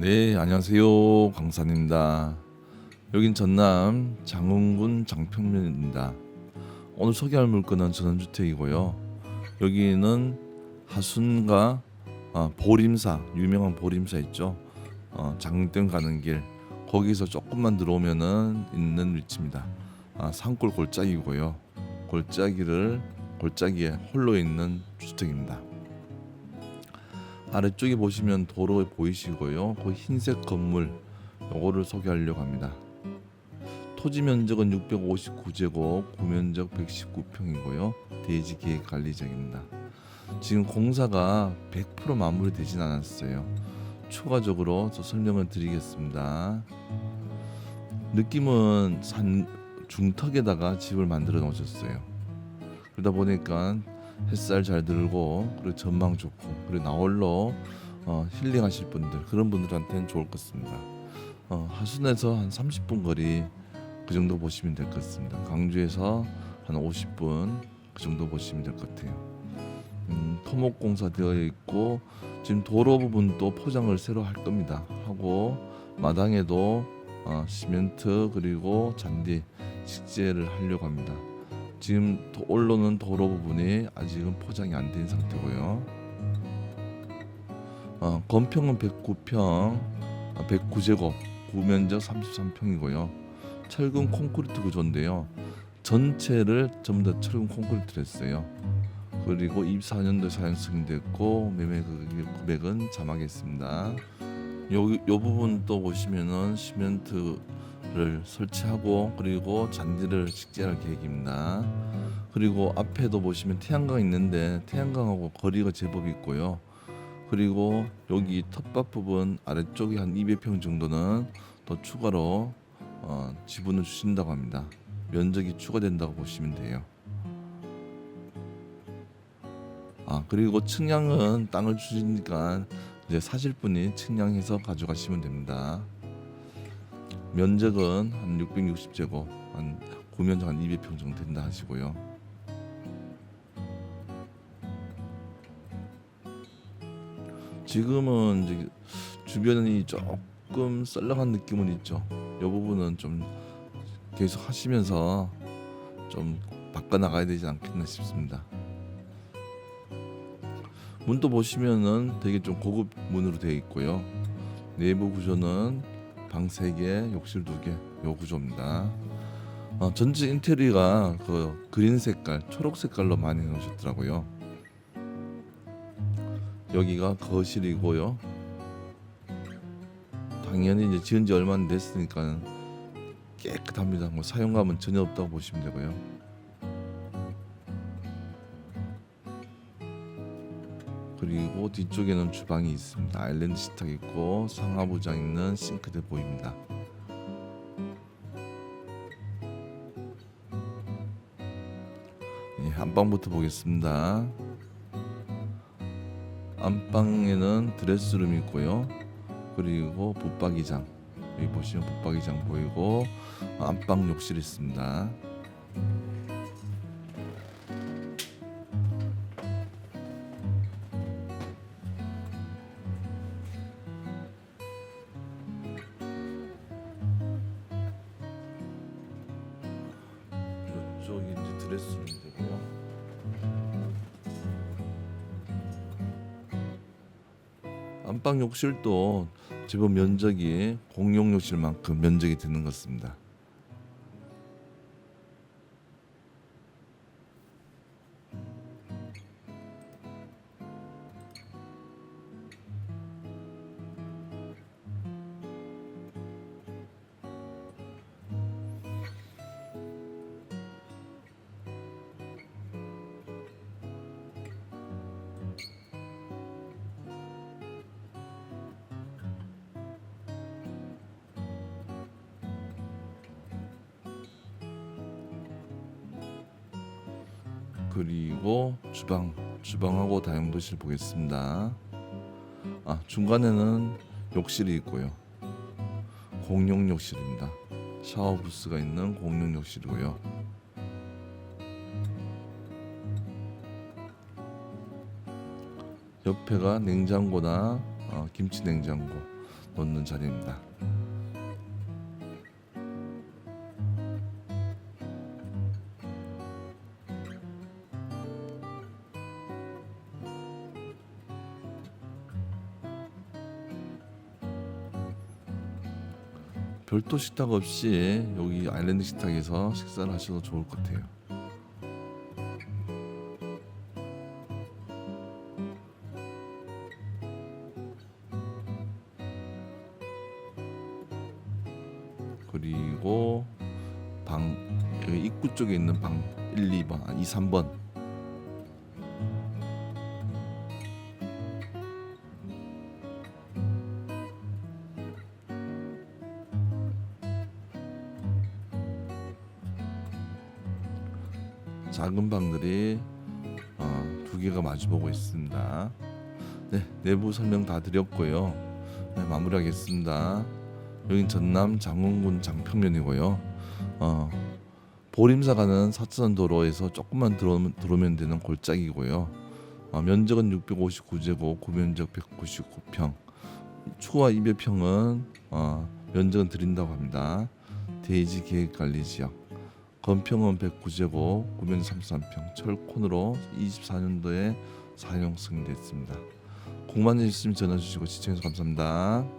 네, 안녕하세요. 강산입니다. 여긴 전남 장흥군 장평면입니다. 오늘 소개할 물건은 전원주택이고요. 여기는 하순과 어, 보림사, 유명한 보림사 있죠. 어, 장땡 가는 길 거기서 조금만 들어오면은 있는 위치입니다. 아, 산골 골짜기고요. 골짜기를 골짜기에 홀로 있는 주택입니다. 아래쪽에 보시면 도로 보이시고요. 그 흰색 건물 요거를 소개하려고 합니다. 토지 면적은 659제곱, 구면적 119평이고요. 대지 계획 관리적입니다. 지금 공사가 100% 마무리되진 않았어요. 추가적으로 또 설명을 드리겠습니다. 느낌은 산 중턱에다가 집을 만들어 놓으셨어요. 그러다 보니까 햇살 잘 들고 그리고 전망 좋고 그리고 나홀로 어, 힐링하실 분들 그런 분들한테는 좋을 것 같습니다. 어, 하순에서 한 30분 거리 그 정도 보시면 될 것 같습니다. 강주에서 한 50분 그 정도 보시면 될 것 같아요. 음, 토목 공사 되어 있고 지금 도로 부분도 포장을 새로 할 겁니다. 하고 마당에도 어, 시멘트 그리고 잔디 식재를 하려고 합니다. 지금 도- 올라오는 도로 부분이 아직은 포장이 안 된 상태고요. 어, 건평은 109평, 109제곱, 구면적 33평이고요. 철근 콘크리트 구조인데요. 전체를 전부 다 철근 콘크리트를 했어요. 그리고 24년도 사용 승인됐고 매매 금액- 금액은 자막에 있습니다. 요, 요 부분 또 보시면은 시멘트 를 설치하고 그리고 잔디를 식재할 계획입니다. 그리고 앞에도 보시면 태양광 있는데 태양광하고 거리가 제법 있고요. 그리고 여기 텃밭 부분 아래쪽에 한 200평 정도는 더 추가로 어, 지분을 주신다고 합니다. 면적이 추가된다고 보시면 돼요. 아 그리고 측량은 땅을 주시니까 이제 사실 분이 측량해서 가져가시면 됩니다. 면적은 한 660제곱, 한 구면적 한 200평 정도 된다 하시고요. 지금은 이제 주변이 조금 썰렁한 느낌은 있죠. 이 부분은 좀 계속 하시면서 좀 바꿔 나가야 되지 않겠나 싶습니다. 문도 보시면은 되게 좀 고급 문으로 되어 있고요. 내부 구조는 방 3개, 욕실 2개 요 구조입니다. 어, 전체 인테리어가 그 그린 색깔, 초록 색깔로 많이 해놓으셨더라고요. 여기가 거실이고요. 당연히 이제 지은 지 얼마 안 됐으니까 깨끗합니다. 뭐 사용감은 전혀 없다고 보시면 되고요. 그리고 뒤쪽에는 주방이 있습니다. 아일랜드 식탁 있고 상하부장 있는 싱크대 보입니다. 예, 안방부터 보겠습니다. 안방에는 드레스룸이 있고요. 그리고 붙박이장 여기 보시면 붙박이장 보이고 안방 욕실 있습니다. 이쪽이 이제 드레스룸이 되고요. 안방 욕실도 제법 면적이 공용 욕실만큼 면적이 되는 것 같습니다. 그리고 주방 주방하고 다용도실 보겠습니다. 아 중간에는 욕실이 있고요. 공용 욕실입니다. 샤워 부스가 있는 공용 욕실이고요. 옆에가 냉장고나 어, 김치 냉장고 놓는 자리입니다. 별도 식탁 없이 여기 아일랜드 식탁에서 식사를 하셔도 좋을 것 같아요. 그리고 방 여기 입구 쪽에 있는 방 1, 2번, 아, 2, 3번 작은 방들이 어, 두 개가 마주보고 있습니다. 네, 내부 설명 다 드렸고요. 네, 마무리하겠습니다. 여긴 전남 장원군 장평면이고요. 어, 보림사 가는 사천 도로에서 조금만 들어오면, 들어오면 되는 골짜기고요. 어, 면적은 659제곱, 구면적 199평. 추와 200평은 어, 면적은 드린다고 합니다. 대지 계획관리 지역. 건평은 109제곱, 구면 33평, 철콘으로 24년도에 사용 승인됐습니다. 공만 있으면 전화 주시고 시청해주셔서 감사합니다.